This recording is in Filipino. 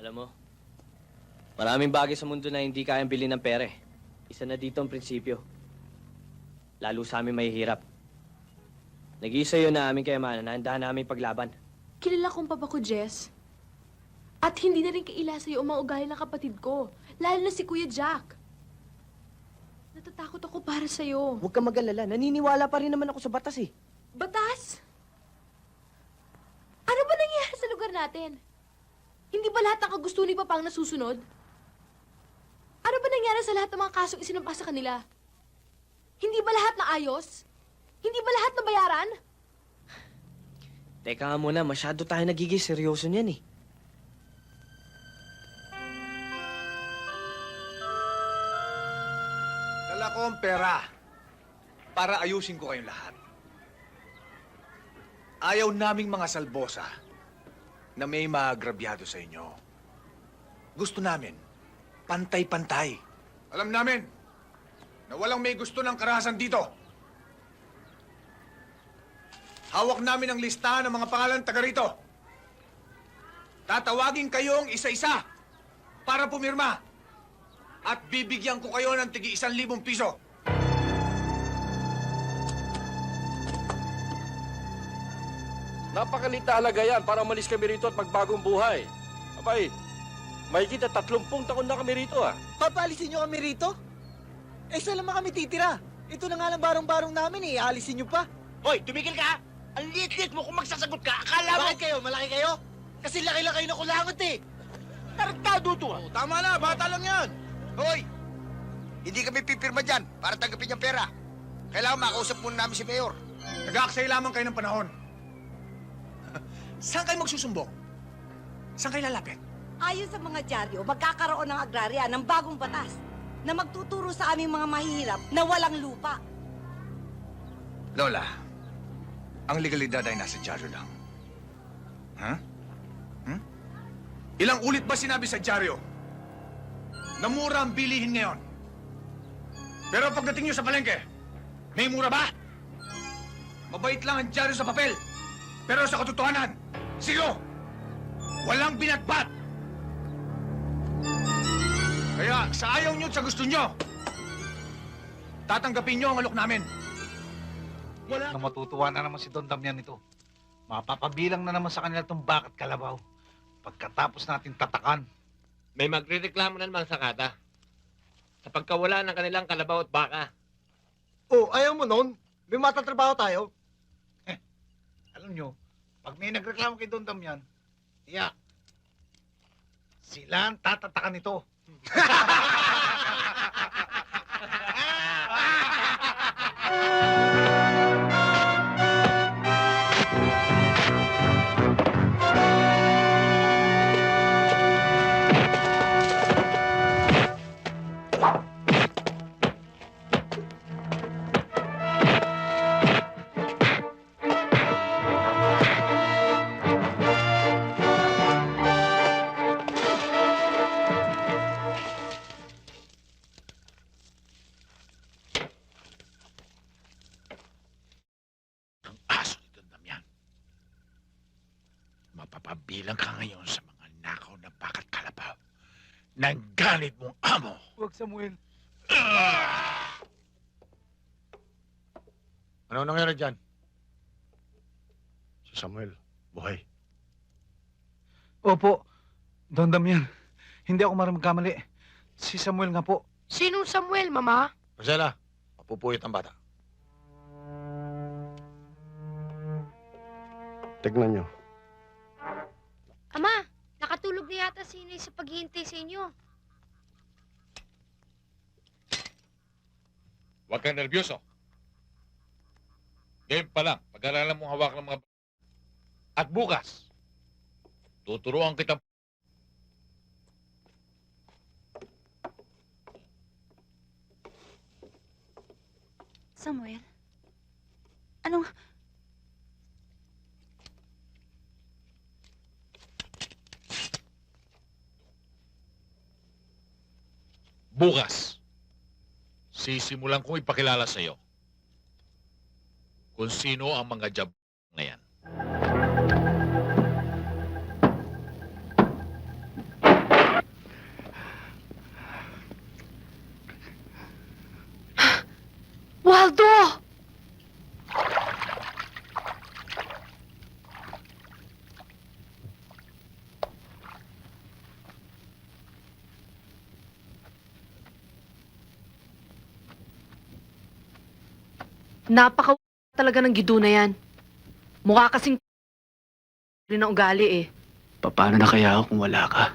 Alam mo, maraming bagay sa mundo na hindi kayang bilhin ng pere. Isa na dito ang prinsipyo. Lalo sa amin mahihirap. Nag-iisa yun na aming kayamanan na handa namin paglaban. Kilala kong papa ko, Jess. At hindi na rin kaila sa'yo ang mga ugali ng kapatid ko. Lalo na si Kuya Jack. Natatakot ako para sa'yo. Huwag ka mag-alala. Naniniwala pa rin naman ako sa batas eh. Batas! Ano ba nangyayari sa lugar natin? Hindi ba lahat ng kagusto ni Papa ang nasusunod? Ano ba nangyari sa lahat ng mga kasong isinampa sa kanila? Hindi ba lahat na ayos? Hindi ba lahat na bayaran? Teka nga muna, masyado tayo nagiging seryoso niyan eh. Dala ko ang pera para ayusin ko kayong lahat. Ayaw naming mga salbosa na may maagrabyado sa inyo. Gusto namin, pantay-pantay. Alam namin na walang may gusto ng karahasan dito. Hawak namin ang listahan ng mga pangalan taga rito. Tatawagin kayong isa-isa para pumirma. At bibigyan ko kayo ng tigi isang libong piso. Napakalita alaga yan para umalis kami rito at magbagong buhay. Abay, may kita tatlumpung taon na kami rito ah. Papalisin nyo kami rito? Eh, saan naman kami titira? Ito na nga lang barong-barong namin eh. Alisin nyo pa. Hoy, tumigil ka! Ang liit-liit mo kung magsasagot ka, akala mo... Bakit kayo? Malaki kayo? Kasi laki-laki kayo na kulangot eh. Tarantado to ah! Tama na, bata lang yan. Hoy! Hindi kami pipirma dyan para tanggapin yung pera. Kailangan makausap muna namin si Mayor. Nag-aaksaya lamang kayo ng panahon. Saan kayo magsusumbong? Saan kayo lalapit? Ayon sa mga dyaryo, magkakaroon ng agrarya ng bagong batas na magtuturo sa aming mga mahihirap na walang lupa. Lola, ang legalidad ay nasa dyaryo lang. Ha? Hmm? Ilang ulit ba sinabi sa dyaryo na mura ang bilihin ngayon? Pero pagdating niyo sa palengke, may mura ba? Mabait lang ang dyaryo sa papel. Pero sa katotohanan, sino? Walang binatbat! Kaya sa ayaw niyo at sa gusto niyo, tatanggapin niyo ang alok namin. na matutuwa na naman si Don Damian nito. Mapapabilang na naman sa kanila itong bakat kalabaw. Pagkatapos natin tatakan. May magrereklamo na naman sa kata. Sa pagkawala ng kanilang kalabaw at baka. Oh, ayaw mo nun? May matatrabaho tayo. Alam nyo, pag may nagreklamo kay Don Damian, iya, sila ang tatatakan nito. Ang Mapapabilang ka ngayon sa mga nakaw na bakat kalabaw ng galit mong amo. Huwag Samuel. Ano nangyari dyan? Si Samuel, buhay. Opo, Don Damian. Hindi ako maraming kamali. Si Samuel nga po. Sinong Samuel, Mama? Marcela, mapupuyot ang bata. Tignan nyo. Ama, nakatulog na yata si Inay sa paghihintay sa inyo. Huwag kang nervyoso. Game pa lang, pag-aralan mong hawak ng mga... At bukas, tuturuan kita Samuel? Anong... Bukas, sisimulan kong ipakilala sa iyo kung sino ang mga jab na yan. Waldo! Napaka talaga ng gido na yan. Mukha kasing rin ang ugali eh. Paano na kaya ako kung wala ka?